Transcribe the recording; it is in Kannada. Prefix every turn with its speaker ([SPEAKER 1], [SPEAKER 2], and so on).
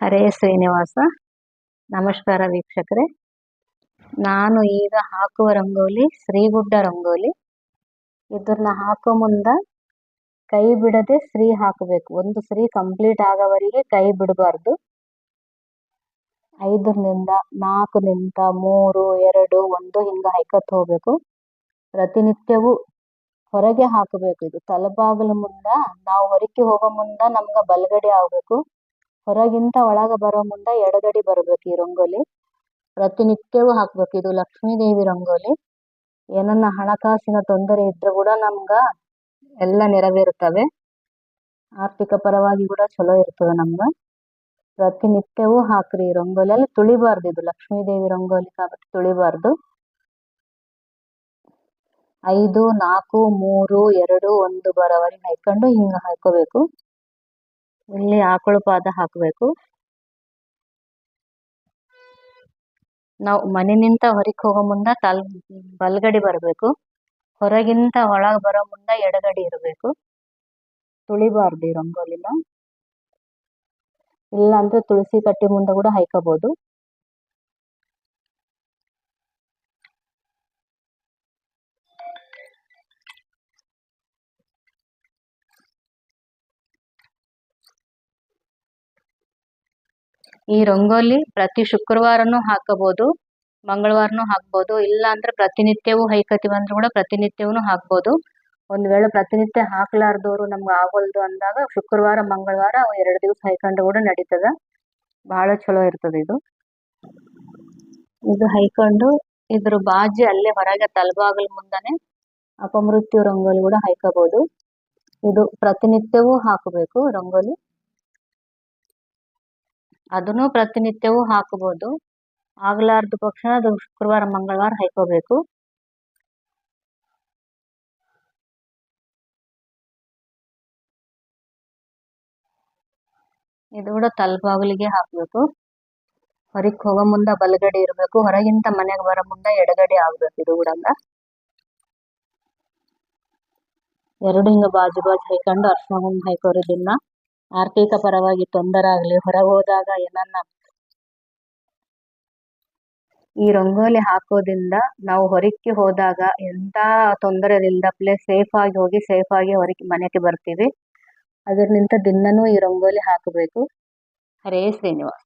[SPEAKER 1] ಹರೇ ಶ್ರೀನಿವಾಸ. ನಮಸ್ಕಾರ ವೀಕ್ಷಕರೇ. ನಾನು ಈಗ ಹಾಕುವ ರಂಗೋಲಿ ಶ್ರೀಗುಡ್ಡ ರಂಗೋಲಿ. ಇದನ್ನ ಹಾಕೋ ಮುಂದ ಕೈ ಬಿಡದೆ ಶ್ರೀ ಹಾಕಬೇಕು. ಒಂದು ಶ್ರೀ ಕಂಪ್ಲೀಟ್ ಆಗೋವರೆಗೆ ಕೈ ಬಿಡಬಾರ್ದು. ಐದರಿಂದ ನಾಲ್ಕು ನಿಂತ ಮೂರು, ಎರಡು, ಒಂದು ಹಿಂಗ ಹೈಕತ್ ಹೋಗ್ಬೇಕು. ಪ್ರತಿನಿತ್ಯವೂ ಹೊರಗೆ ಹಾಕಬೇಕು. ಇದು ತಲಬಾಗಲ ಮುಂದ, ನಾವು ಹೊರಕ್ಕೆ ಹೋಗೋ ಮುಂದ ನಮ್ಗೆ ಬಲಗಡೆ ಆಗ್ಬೇಕು. ಹೊರಗಿಂತ ಒಳಗ ಬರೋ ಮುಂದ ಎಡಗಡೆ ಬರ್ಬೇಕು ಈ ರಂಗೋಲಿ ಪ್ರತಿನಿತ್ಯವೂ ಹಾಕ್ಬೇಕು ಇದು ಲಕ್ಷ್ಮೀ ದೇವಿ ರಂಗೋಲಿ ಏನನ್ನ ಹಣಕಾಸಿನ ತೊಂದರೆ ಇದ್ರೂ ಕೂಡ ನಮ್ಗ ಎಲ್ಲ ನೆರವೇರುತ್ತವೆ ಆರ್ಥಿಕ ಪರವಾಗಿ ಕೂಡ ಚಲೋ ಇರ್ತದ ನಮ್ಗ ಪ್ರತಿನಿತ್ಯವೂ ಹಾಕ್ರಿ ಈ ರಂಗೋಲಿ ಅಲ್ಲಿ ತುಳಿಬಾರ್ದು ಇದು ಲಕ್ಷ್ಮೀ ದೇವಿ ರಂಗೋಲಿ కాబట్టి ತುಳಿಬಾರ್ದು ಐದು ನಾಲ್ಕು ಮೂರು ಎರಡು ಒಂದು ಬರೋವರೆಗೆ ಹಾಕೊಂಡು ಹಿಂಗ ಹಾಕೋಬೇಕು ಇಲ್ಲಿ ಆಕಳ ಪಾದ ಹಾಕಬೇಕು. ನಾವು ಮನೆನಿಂದ ಹೊರಗೆ ಹೋಗೋ ಮುಂದ ತಲ್, ಬಲಗಡೆ ಬರಬೇಕು. ಹೊರಗಿಂತ ಒಳಗೆ ಬರೋ ಮುಂದ ಎಡಗಡೆ ಇರಬೇಕು. ತುಳಿಬಾರ್ದು ಈ ರಂಗೋಲಿನ. ಇಲ್ಲ ಅಂದ್ರೆ ತುಳಸಿ ಕಟ್ಟಿ ಮುಂದೆ ಕೂಡ ಹಾಯ್ಕೋಬಹುದು ಈ ರಂಗೋಲಿ ಪ್ರತಿ ಶುಕ್ರವಾರನು ಹಾಕಬಹುದು ಮಂಗಳವಾರನೂ ಹಾಕಬಹುದು ಇಲ್ಲ ಅಂದ್ರೆ ಪ್ರತಿನಿತ್ಯವೂ ಹೈಕತಿವಿ ಅಂದ್ರೆ ಕೂಡ ಪ್ರತಿನಿತ್ಯವೂ ಹಾಕಬಹುದು ಒಂದ್ ವೇಳೆ ಪ್ರತಿನಿತ್ಯ ಹಾಕ್ಲಾರ್ದವ್ರು ನಮ್ಗೆ ಆಗೋಲ್ದು ಅಂದಾಗ ಶುಕ್ರವಾರ, ಮಂಗಳವಾರ ಎರಡು ದಿವಸ ಹೈಕೊಂಡು ಕೂಡ ನಡೀತದ. ಬಹಳ ಚಲೋ ಇರ್ತದ ಇದು. ಇದು ಹೈಕೊಂಡು ಇದ್ರ ಬಾಜಿ ಅಲ್ಲೇ ಹೊರಗೆ ತಲಬಾಗಲ್ ಮುಂದಾನೆ ಅಪಮೃತ್ಯು ರಂಗೋಲಿ ಕೂಡ ಹೈಕಬಹುದು ಇದು ಪ್ರತಿನಿತ್ಯವೂ ಹಾಕಬೇಕು ರಂಗೋಲಿ. ಅದನ್ನು ಪ್ರತಿನಿತ್ಯವೂ ಹಾಕಬಹುದು. ಆಗಲಾರದ ಪಕ್ಷ ಅದು ಶುಕ್ರವಾರ, ಮಂಗಳವಾರ ಹಾಕೋಬೇಕು. ಇದು ಕೂಡ ತಲಬಾಗಲಿಗೆ ಹಾಕಬೇಕು. ಹೊರಗೆ ಹೋಗೋ ಮುಂದ ಬಲಗಡೆ ಇರಬೇಕು. ಹೊರಗಿಂತ ಮನೆಗೆ ಬರೋ ಮುಂದ ಎಡಗಡೆ ಆಗ್ಬೇಕು ಇದು ಕೂಡ. ಎರಡು ಹಿಂಗ ಬಾಜು ಬಾಜು ಹಾಕೊಂಡು ಅರ್ಶಿನ ಹಾಕೋರು ದಿನ ಆರ್ಥಿಕ ಪರವಾಗಿ ತೊಂದರೆ ಆಗಲಿ ಹೊರಗೆ ಹೋದಾಗ ಏನನ್ನ ಈ ರಂಗೋಲಿ ಹಾಕೋದ್ರಿಂದ ನಾವು ಹೊರಕ್ಕೆ ಹೋದಾಗ ಎಂತ ತೊಂದರೆ ಪ್ಲೇಸ್ ಸೇಫ್ ಆಗಿ ಹೋಗಿ ಸೇಫ್ ಆಗಿ ಹೊರಗೆ ಮನೆಗೆ ಬರ್ತೀವಿ. ಅದರಿಂದ ದಿನನೂ ಈ ರಂಗೋಲಿ ಹಾಕಬೇಕು. ಹರೇ ಶ್ರೀನಿವಾಸ.